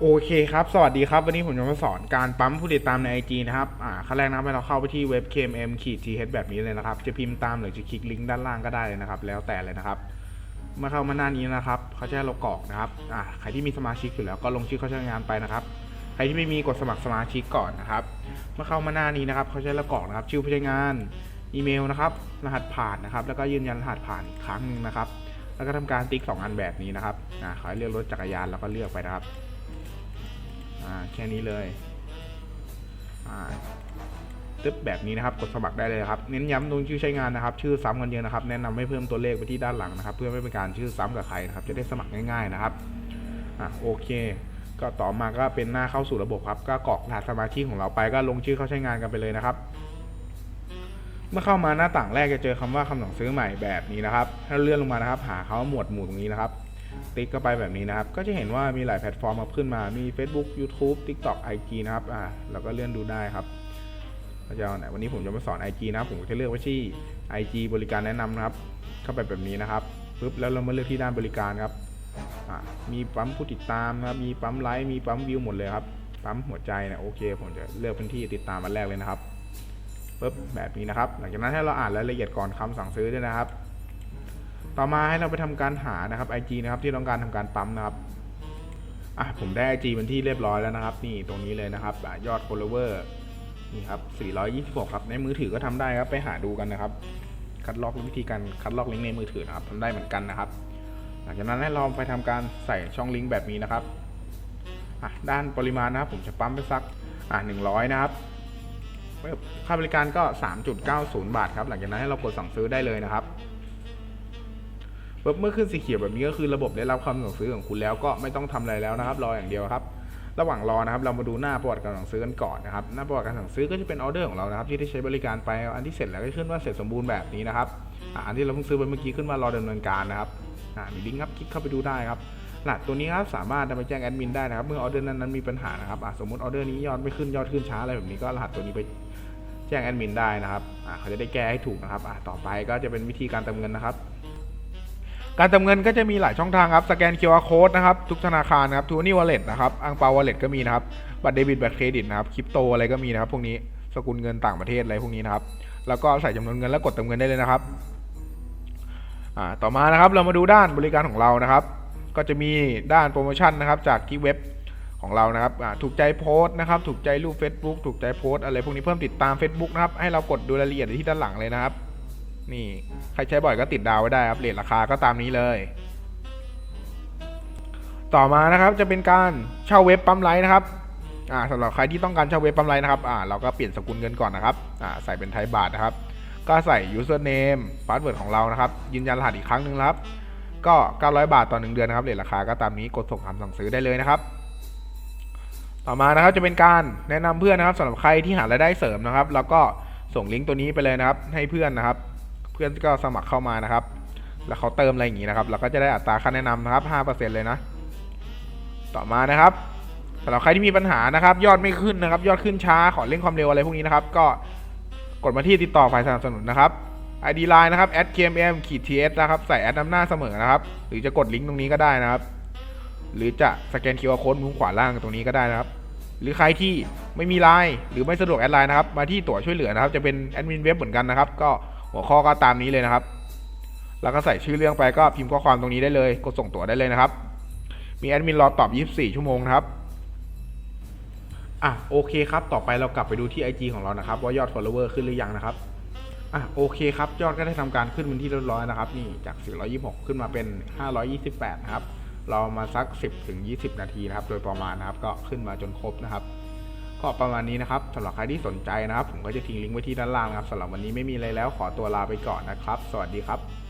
โอเคครับ สวัสดีครับ วันนี้ผมจะมาสอนการปั๊มผู้ติดตามใน IG นะครับ อ่าขั้นแรกนะครับให้เราเข้าไปที่เว็บ kmm ขีด th แบบนี้เลยนะครับ จะพิมพ์ตามหรือจะคลิกลิงก์ด้านล่างก็ได้เลยนะครับ แล้วแต่เลยนะครับ เมื่อเข้ามาหน้านี้นะครับ เขาจะให้เรากรอกนะครับ อ่า ใครที่มีสมาชิกอยู่แล้วก็ลงชื่อเข้าใช้งานไปนะครับ ใครที่ไม่มีกดสมัครสมาชิกก่อนนะครับ เมื่อเข้ามาหน้านี้นะครับ เขาจะให้เรากรอกนะครับ ชื่อผู้ใช้งาน อีเมลนะครับ รหัสผ่านนะครับ แล้วก็ยืนยันรหัสผ่านอีกครั้งหนึ่งนะครับ แล้วก็ทำการติ๊กสองอันแบบนี้นะครับ อ่าขอให้เลือกรถจักรยานแล้วก็เลือกไปนะครับ อ่าแค่นี้เลยอ่าตึ๊บแบบนี้นะครับ กดสมัครได้เลยครับ เน้นย้ำตรงชื่อใช้งานนะครับ ชื่อซ้ำกันเยอะนะครับ แนะนำให้เพิ่มตัวเลขไปที่ด้านหลังนะครับ เพื่อไม่เป็นการชื่อซ้ำกับใครนะครับ จะได้สมัครง่าย ๆนะครับอะโอเค ก็ต่อมาก็เป็นหน้าเข้าสู่ระบบครับ ก็กรอกรหัสสมาชิกของเราไป ก็ลงชื่อเข้าใช้งานกันไปเลยนะครับ เมื่อเข้ามาหน้าต่างแรกจะเจอคำว่าคำสั่งซื้อใหม่แบบนี้นะครับ ถ้าเลื่อนลงมานะครับ หาคำว่าหมวดหมู่ตรงนี้นะครับ ติ๊กเข้าไปแบบนี้นะครับ ก็จะเห็นว่ามีหลายแพลตฟอร์มมาขึ้นมา มี Facebook YouTube TikTok IG นะครับ อ่าเราก็เลื่อนดูได้ครับก็จะเอาไหนวันนี้ผมจะมาสอน IG นะครับผมก็จะเลือกไว้ที่ IG บริการแนะนำนะครับ เข้าไปแบบนี้นะครับปุ๊บแล้วเรามาเลือกที่ด้านบริการครับอ่ามีปั๊มผู้ติดตามนะครับมีปั๊มไลค์มีปั๊มวิวหมดเลยครับปั๊มหัวใจเนี่ยโอเค ผมจะเลือกพื้นที่ติดตามอันแรกเลยนะครับปุ๊บแบบนี้นะครับ หลังจากนั้นให้เราอ่านรายละเอียดก่อนคำสั่งซื้อด้วยนะครับ ต่อมาให้เราไปทำการหานะครับ IG นะครับที่ต้องการทำการปั๊มนะครับอะผมได้ IG เป็นที่เรียบร้อยแล้วนะครับ นี่ตรงนี้เลยนะครับอยอด follower นี่ครับ426 ครับ ในมือถือก็ทำได้ครับไปหาดูกันนะครับ คัดลอกวิธีการคัดลอกลิงก์ในมือถือนะครับทำได้เหมือนกันนะครับ หลังจากนั้นให้เราไปทำการใส่ช่องลิงก์แบบนี้นะครับอะด้านปริมาณนะครับ ผมจะปั๊มไปสักอะ100 นะครับค่าบริการก็ 3.90 บาทครับ หลังจากนั้นให้เรากดสั่งซื้อได้เลยนะครับ เมื่อขึ้นสีเขียวแบบนี้ก็คือระบบได้รับความสั่งซื้อของคุณแล้วก็ไม่ต้องทำอะไรแล้วนะครับ รออย่างเดียวครับ ระหว่างรอนะครับ เรามาดูหน้าประวัติการสั่งซื้อกันก่อนนะครับ หน้าประวัติการสั่งซื้อก็จะเป็นออเดอร์ของเรานะครับ ที่ได้ใช้บริการไป อันที่เสร็จแล้วก็ขึ้นว่าเสร็จสมบูรณ์แบบนี้นะครับอันที่เราเพิ่งซื้อไปเมื่อกี้ขึ้นว่ารอดำเนินการนะครับมีลิงก์ครับคลิกเข้าไปดูได้ครับรหัสตัวนี้ครับสามารถนำไปแจ้งแอดมินได้นะครับ เมื่อออเดอร์นั้นๆมีปัญหานะครับสมมติออเดอร์นี้ยอดไม่ขึ้นยอดขึ้นช้าอะไรแบบนี้ก็รหัสตัวนี้ไปแจ้งแอดมินได้นะครับเขาจะได้แก้ให้ถูกนะครับต่อไปก็จะเป็นวิธีการเติมเงินนะครับ การเติมเงินก็จะมีหลายช่องทางครับ สแกน QR code นะครับ ทุกธนาคารนะครับทูนี่วอลเล็ตนะครับอังเปาวอลเล็ตก็มีนะครับ บัตรเดบิต บัตรเครดิตนะครับ คริปโตอะไรก็มีนะครับ พวกนี้ สกุลเงินต่างประเทศอะไรพวกนี้นะครับ แล้วก็ใส่จำนวนเงินแล้วกดเติมเงินได้เลยนะครับ อ่า ต่อมานะครับ เรามาดูด้านบริการของเรานะครับ ก็จะมีด้านโปรโมชั่นนะครับ จากที่เว็บของเรานะครับ ถูกใจโพสต์นะครับ ถูกใจรูป Facebook ถูกใจโพสต์อะไรพวกนี้เพิ่มติดตาม Facebook นะครับ ให้เรากดดูรายละเอียดที่ด้านหลังเลยนะครับ นี่ ใครใช้บ่อยก็ติดดาวไว้ได้ครับเรทราคาก็ตามนี้เลย ต่อมานะครับจะเป็นการเช่าเว็บปั๊มไลน์นะครับอ่าสำหรับใครที่ต้องการเช่าเว็บปั๊มไลน์นะครับอ่าเราก็เปลี่ยนสกุลเงินก่อนนะครับอ่าใส่เป็นไทยบาทนะครับ ก็ใส่ username password ของเรานะครับ ยืนยันรหัสอีกครั้งหนึ่งครับ ก็ 900 บาทต่อ 1 เดือนนะครับเรทราคาก็ตามนี้กดส่งคำสั่งซื้อได้เลยนะครับต่อมานะครับจะเป็นการแนะนำเพื่อนนะครับสำหรับใครที่หารายได้เสริมนะครับ แล้วก็ส่งลิงก์ตัวนี้ไปเลยนะครับ ให้เพื่อนนะครับ เพื่อนก็สมัครเข้ามานะครับ แล้วเขาเติมอะไรอย่างนี้นะครับเราก็จะได้อัตราค่าแนะนำนะครับ 5%เลยนะ ต่อมานะครับสำหรับใครที่มีปัญหานะครับ ยอดไม่ขึ้นนะครับ ยอดขึ้นช้าขอเร่งความเร็วอะไรพวกนี้นะครับ ก็กดมาที่ติดต่อฝ่ายสนับสนุนนะครับ ID line นะครับ @kmm ขีด ts นะครับ ใส่แอดนำหน้าเสมอนะครับ หรือจะกดลิงก์ตรงนี้ก็ได้นะครับ หรือจะสแกน QR code มุมขวาล่างตรงนี้ก็ได้นะครับ หรือใครที่ไม่มีไลน์หรือไม่สะดวกแอดไลน์นะครับ มาที่ตั๋วช่วยเหลือนะครับ จะเป็นแอดมินเว็บเหมือนกันนะครับ ก็ หัวข้อก็ตามนี้เลยนะครับ แล้วก็ใส่ชื่อเรื่องไปก็พิมพ์ข้อความตรงนี้ได้เลย กดส่งตั๋วได้เลยนะครับ มีแอดมินรอตอบ 24 ชั่วโมงนะครับ อะโอเคครับ ต่อไปเรากลับไปดูที่ IG ของเรานะครับ ว่ายอด follower ขึ้นหรือยังนะครับ อะโอเคครับ ยอดก็ได้ทำการขึ้นเป็นที่เรียบร้อยนะครับ นี่จาก 426 ขึ้นมาเป็น 528 นะครับ เรามาสัก 10ถึง20 นาทีนะครับ โดยประมาณนะครับ ก็ขึ้นมาจนครบนะครับ ก็ประมาณนี้นะครับสำหรับใครที่สนใจนะครับ ผมก็จะทิ้งลิงก์ไว้ที่ด้านล่างนะครับสำหรับวันนี้ไม่มีอะไรแล้วขอตัวลาไปก่อนนะครับ สวัสดีครับ